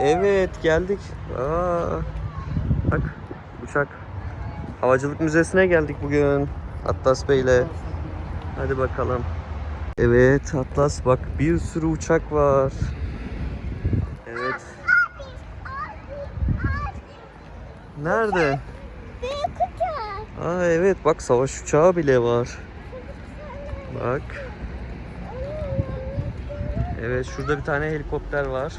Evet geldik. Aa, bak uçak. Havacılık Müzesi'ne geldik bugün. Atlas Bey'le. Hadi bakalım. Evet Atlas bak bir sürü uçak var. Evet. Nerede? Büyük. Aa evet bak savaş uçağı bile var. Bak. Evet şurada bir tane helikopter var.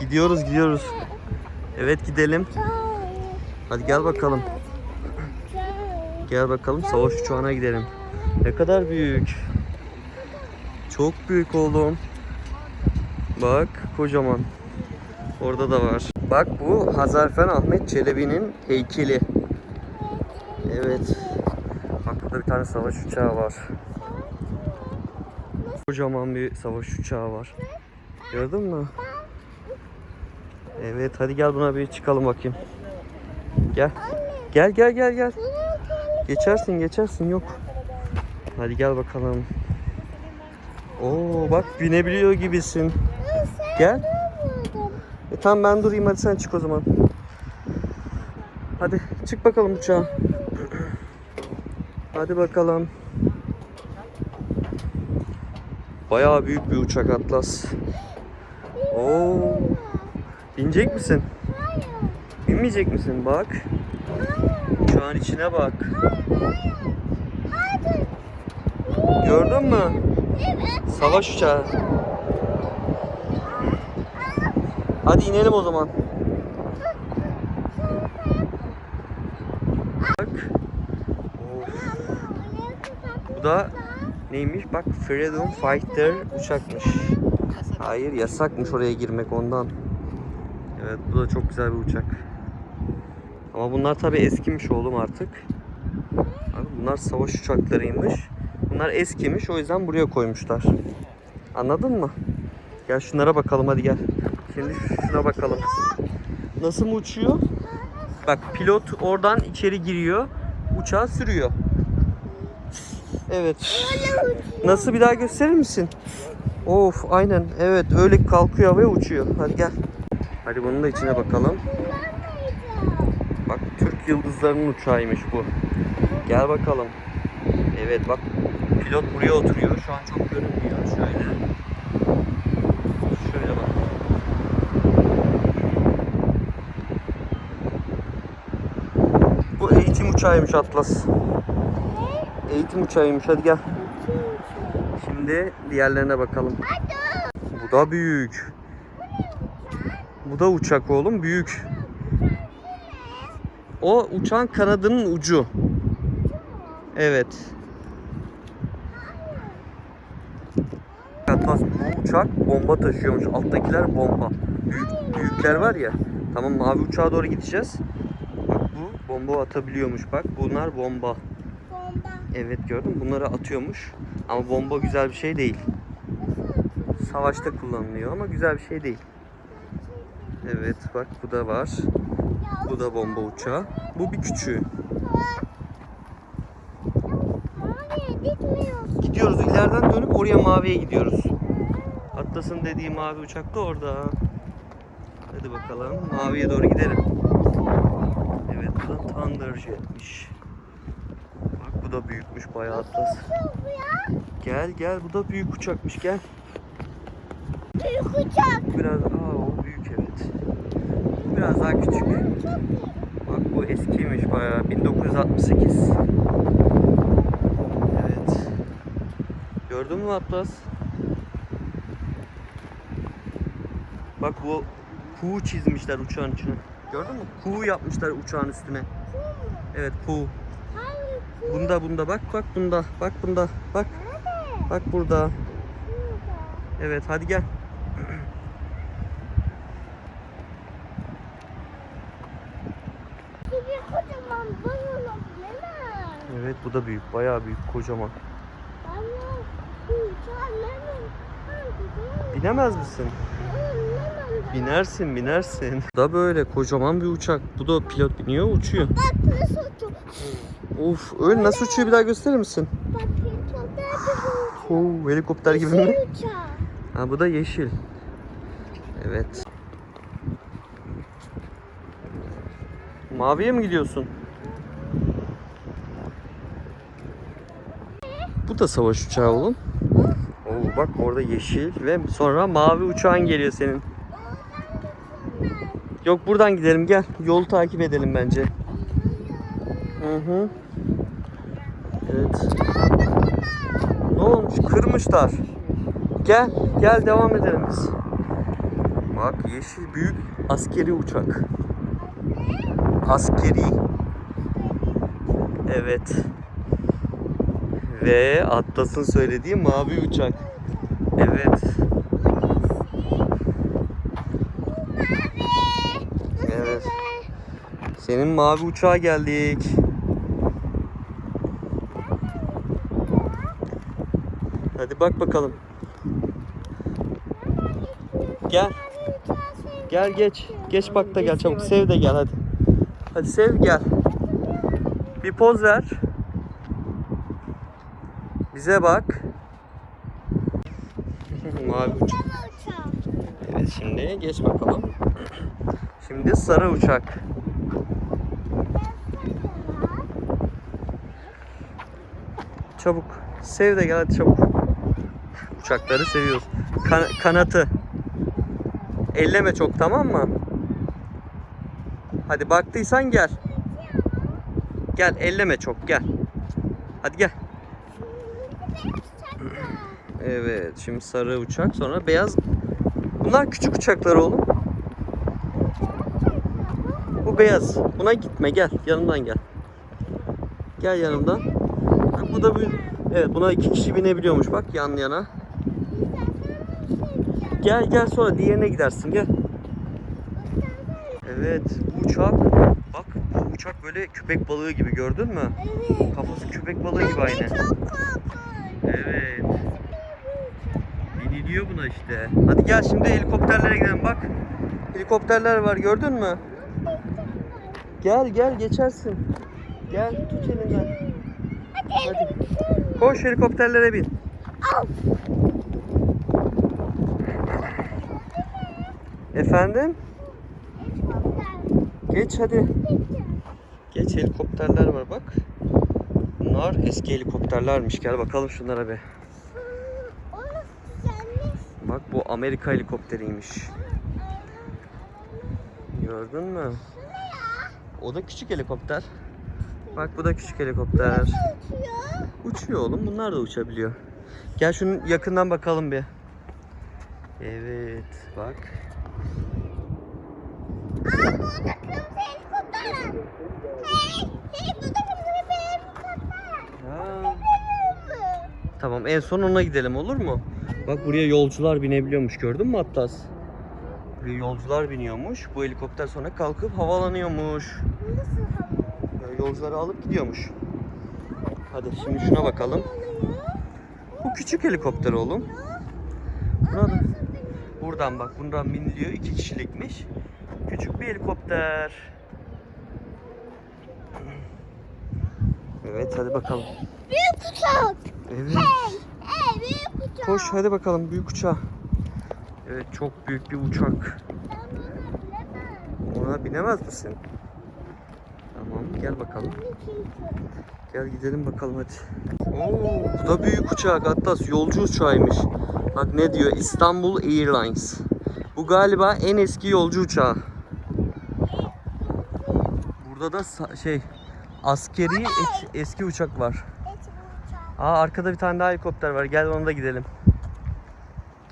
Gidiyoruz gidiyoruz. Evet gidelim. Hadi gel bakalım. Gel bakalım savaş uçağına gidelim. Ne kadar büyük. Çok büyük oğlum. Bak kocaman. Orada da var. Bak bu Hazarfen Ahmet Çelebi'nin heykeli. Evet. Bak bir tane savaş uçağı var. Kocaman bir savaş uçağı var. Gördün mü? Evet hadi gel buna bir çıkalım bakayım. Gel. Gel gel gel gel. Geçersin geçersin yok. Hadi gel bakalım. Oo bak binebiliyor gibisin. Gel. E tamam ben durayım hadi sen çık o zaman. Hadi çık bakalım uçağa. Hadi bakalım. Bayağı büyük bir uçak Atlas. Oo. Binecek misin? Binmeyecek misin? Bak. Uçağın içine bak. Gördün mü? Savaş uçağı. Hadi inelim o zaman. Bak. Of. Bu da neymiş? Bak Freedom Fighter uçakmış. Hayır yasakmış oraya girmek ondan. Evet bu da çok güzel bir uçak. Ama bunlar tabi eskimiş oğlum artık. Bunlar savaş uçaklarıymış. Bunlar eskimiş o yüzden buraya koymuşlar. Anladın mı? Gel şunlara bakalım hadi gel. Şimdi şuna bakalım. Nasıl mı uçuyor? Bak pilot oradan içeri giriyor. Uçağı sürüyor. Evet. Nasıl bir daha gösterir misin? Of aynen evet öyle kalkıyor ve uçuyor. Hadi gel. Hadi bunun da içine bakalım. Bak Türk yıldızlarının uçağıymış bu. Gel bakalım. Evet bak pilot buraya oturuyor. Şu an çok görünmüyor. Şöyle. Şöyle bak. Bu eğitim uçağıymış Atlas. Eğitim uçağıymış. Hadi gel. Şimdi diğerlerine bakalım. Bu da büyük. Bu da uçak oğlum büyük. O uçağın kanadının ucu. Evet. Atlas bu uçak bomba taşıyormuş. Alttakiler bomba. Büyük, büyükler var ya. Tamam mavi uçağa doğru gideceğiz. Bak bu bomba atabiliyormuş bak. Bunlar bomba. Bomba. Evet gördün mü? Bunları atıyormuş. Ama bomba güzel bir şey değil. Savaşta kullanılıyor ama güzel bir şey değil. Evet bak bu da var. Bu da bomba uçağı. Bu bir küçüğü. Gidiyoruz ileriden dönüp oraya maviye gidiyoruz. Atlas'ın dediği mavi uçak da orada. Hadi bakalım maviye doğru gidelim. Evet bu da Thunder Jet'miş. Bak bu da büyükmüş bayağı Atlas. Gel gel bu da büyük uçakmış gel. Büyük uçak. Biraz aa o büyük evet. Bu biraz daha küçük. Bak bu eskiymiş bayağı 1968. Evet. Gördün mü Atlas? Bak bu kuğu çizmişler uçağın içine. Gördün mü? Kuğu yapmışlar uçağın üstüne. Evet kuğu. Bunda bunda bak bak bunda. Bak bunda. Bak. Bak. Burada. Evet hadi gel. Bir kocaman balon bilemem. Evet bu da büyük. Bayağı büyük. Kocaman. Binemez misin? Binersin binersin. Bu da böyle kocaman bir uçak. Bu da pilot biniyor uçuyor. Of öyle nasıl uçuyor bir daha gösterir misin? Oo, helikopter gibi mi? Ha bu da yeşil. Evet. Maviye mi gidiyorsun? Bu da savaş uçağı oğlum. Oo, bak orada yeşil ve sonra mavi uçağın geliyor senin. Yok buradan gidelim gel. Yolu takip edelim bence. Hı hı. Evet. Ne olmuş? Kırmışlar. Gel, gel devam edelim biz. Bak yeşil büyük askeri uçak. Askeri. Evet. Ve Atlas'ın söylediği mavi uçak. Evet. Evet. Senin mavi uçağa geldik. Hadi bak bakalım. Gel. Gel geç. Geç bak da gel çabuk. Sev de gel hadi. Hadi sev gel. Bir poz ver. Bize bak. Mavi uçak. Evet şimdi geç bakalım. Şimdi sarı uçak. Çabuk. Sev de gel hadi çabuk. Uçakları seviyoruz. Kan- kanatı. Elleme çok tamam mı? Hadi baktıysan gel. Gel elleme çok gel. Hadi gel. Evet şimdi sarı uçak sonra beyaz. Bunlar küçük uçaklar oğlum. Bu beyaz. Buna gitme gel yanımdan gel. Gel yanımdan. Ha, Bu da bir Evet buna iki kişi binebiliyormuş bak yan yana. Gel gel sonra diğerine gidersin gel. Evet bu uçak bak bu uçak böyle köpek balığı gibi gördün mü? Evet. Kafası köpek balığı gibi aynı. Çok korkunç. Evet. Biniliyor buna işte. Hadi gel şimdi helikopterlere gidelim bak. Helikopterler var gördün mü? Gel gel geçersin. Gel tut elinden. Hadi. Koş helikopterlere bin. Efendim? Geç hadi. Geç helikopterler var bak. Bunlar eski helikopterlermiş. Gel bakalım şunlara bir. Bak bu Amerika helikopteriymiş. Gördün mü? O da küçük helikopter. Bak bu da küçük helikopter. Uçuyor. Uçuyor oğlum. Bunlar da uçabiliyor. Gel şunun yakından bakalım bir. Evet bak. Aa burada kırmızı helikopter. Hey, hey burada kırmızı bir helikopter. Tamam en son ona gidelim olur mu? Bak buraya yolcular binebiliyormuş gördün mü Atlas? Buraya yolcular biniyormuş. Bu helikopter sonra kalkıp havalanıyormuş. Yani yolcuları alıp gidiyormuş. Hadi şimdi şuna bakalım. Bu küçük helikopter oğlum. Buna da- Buradan bak bundan biniliyor. iki kişilikmiş. Küçük bir helikopter. Evet hadi bakalım. Büyük uçak. Evet. Hey. Koş hadi bakalım büyük uçağa. Evet çok büyük bir uçak. Ona binemez misin? Tamam gel bakalım. Gel gidelim bakalım hadi. Oo, bu da büyük uçak Atlas yolcu uçağıymış. Bak ne diyor İstanbul Airlines. Bu galiba en eski yolcu uçağı. Burada da şey askeri es- eski uçak var. Aa arkada bir tane daha helikopter var. Gel ona da gidelim.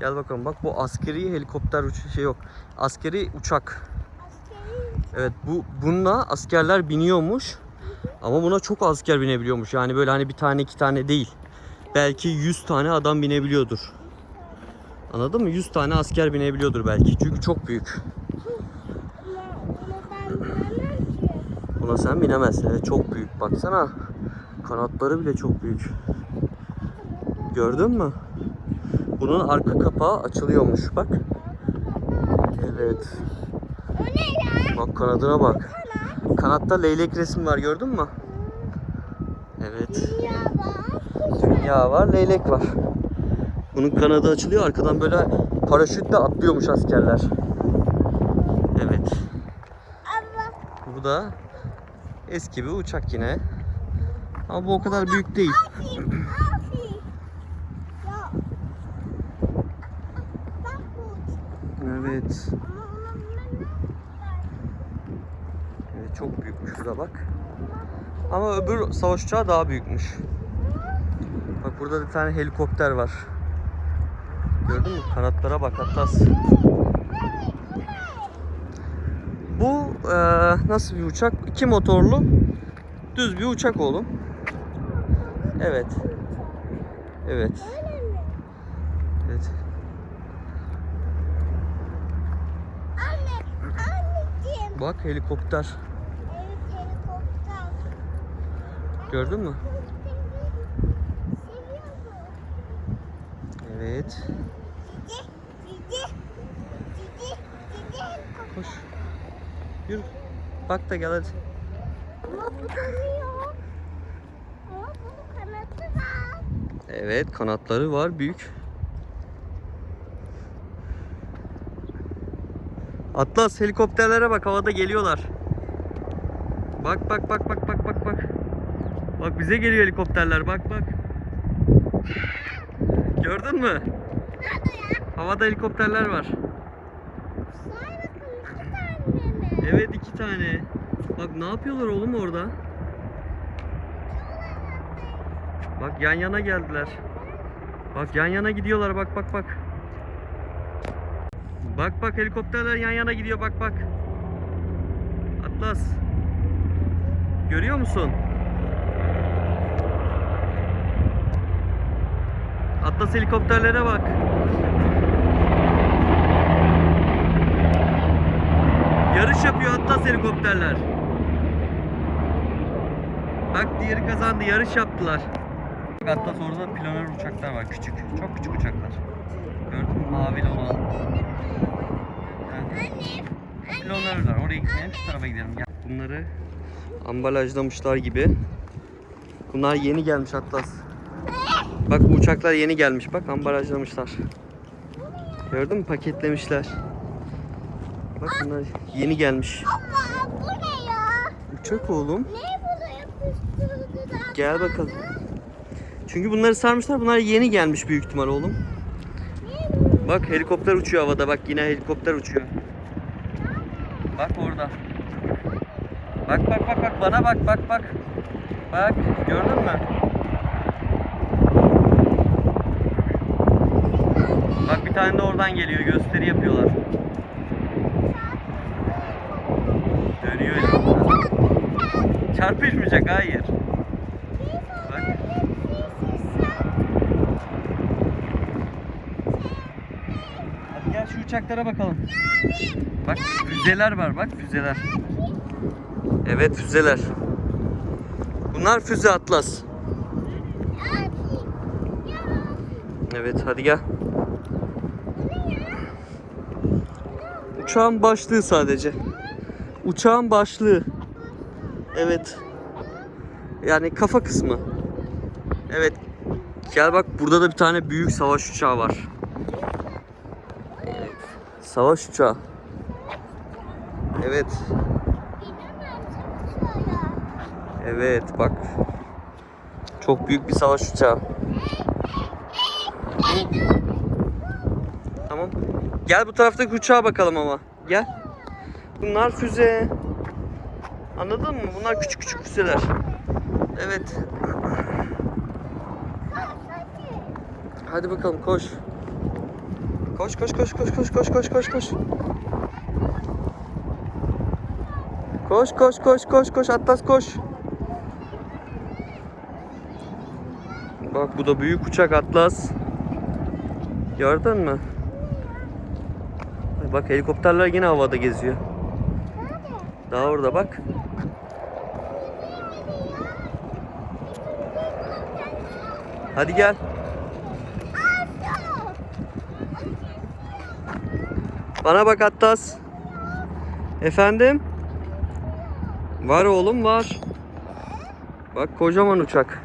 Gel bakalım. Bak bu askeri helikopter şey yok. Askeri uçak. Evet bu bununla askerler biniyormuş. Ama buna çok asker binebiliyormuş. Yani böyle hani bir tane iki tane değil. Belki 100 tane adam binebiliyordur. Anladın mı? 100 tane asker binebiliyordur belki. Çünkü çok büyük. Buna sen binemezsin. Evet, çok büyük. Baksana. Kanatları bile çok büyük. Gördün mü? Bunun arka kapağı açılıyormuş. Bak. Evet. Bak kanadına bak. Kanatta leylek resmi var gördün mü? Evet. Dünya var. Leylek var. Bunun kanadı açılıyor. Arkadan böyle paraşütle atlıyormuş askerler. Evet. Bu da eski bir uçak yine. Ama bu o kadar büyük değil. Evet. Evet çok büyükmüş şurada bak. Ama öbür savaş uçağı daha büyükmüş. Bak burada bir tane helikopter var. Gördün mü? Kanatlara bak hatta. Bu eee, nasıl bir uçak? İki motorlu düz bir uçak oğlum. Evet. Evet. Evet. Anne, anneciğim. Bak helikopter. Evet, helikopter. Gördün mü? Evet. Koş. Yürü. Bak da gel hadi. Ama bu dönüyor. Ama bunun kanatı var. Evet kanatları var büyük. Atlas helikopterlere bak havada geliyorlar. Bak bak bak bak bak bak bak. Bak bize geliyor helikopterler bak bak. Gördün mü? Havada helikopterler var. Evet iki tane. Bak ne yapıyorlar oğlum orada? Bak yan yana geldiler. Bak yan yana gidiyorlar bak bak bak. Bak bak helikopterler yan yana gidiyor bak bak. Atlas. Görüyor musun? Atlas helikopterlere bak. Yarış yapıyor Atlas helikopterler. Bak diğeri kazandı. Yarış yaptılar. Atlas orada planör uçaklar var. Küçük. Çok küçük uçaklar. Gördün mü? Mavili olan. Yani planörler. Oraya gitmeyelim. Şu tarafa gidelim. Gel. Bunları ambalajlamışlar gibi. Bunlar yeni gelmiş Atlas. Bak bu uçaklar yeni gelmiş. Bak ambalajlamışlar. Gördün mü? Paketlemişler. Bak bunlar yeni gelmiş. Baba bu ne ya? Uçak oğlum. Ne bunu yapıştırdılar? Gel bakalım. Çünkü bunları sarmışlar. Bunlar yeni gelmiş büyük ihtimal oğlum. Bak helikopter uçuyor havada. Bak yine helikopter uçuyor. Bak orada. Bak bak bak bak bana bak bak bak. Bak gördün mü? Bak bir tane de oradan geliyor. Gösteri yapıyorlar. Dönüyor. Çarpışmayacak hayır. Bak. Hadi gel şu uçaklara bakalım. Bak füzeler var bak füzeler. Evet füzeler. Bunlar füze Atlas. Evet hadi gel. Uçağın başlığı sadece. Uçağın başlığı. Evet. Yani kafa kısmı. Evet. Gel bak burada da bir tane büyük savaş uçağı var. Savaş uçağı. Evet. Evet bak. Çok büyük bir savaş uçağı. Tamam. Gel bu taraftaki uçağa bakalım ama. Gel. Bunlar füze. Anladın mı? Bunlar küçük küçük füzeler. Evet. Hadi bakalım koş. Koş koş koş koş koş koş koş koş koş. Koş koş koş koş koş Atlas koş. Bak bu da büyük uçak Atlas. Gördün mü? Bak helikopterler yine havada geziyor. Daha orada bak. Hadi gel. Bana bak Attas. Efendim? Var oğlum var. Bak kocaman uçak.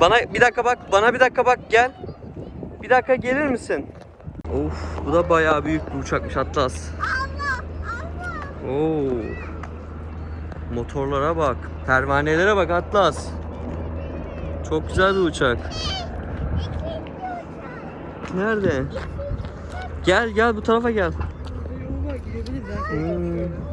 Bana bir dakika bak, bana bir dakika bak gel. Bir dakika gelir misin? Of, bu da bayağı büyük bir uçakmış Atlas. Oo. Motorlara bak, pervanelere bak Atlas. Çok güzel bir uçak. Nerede? Gel gel bu tarafa gel. Hmm.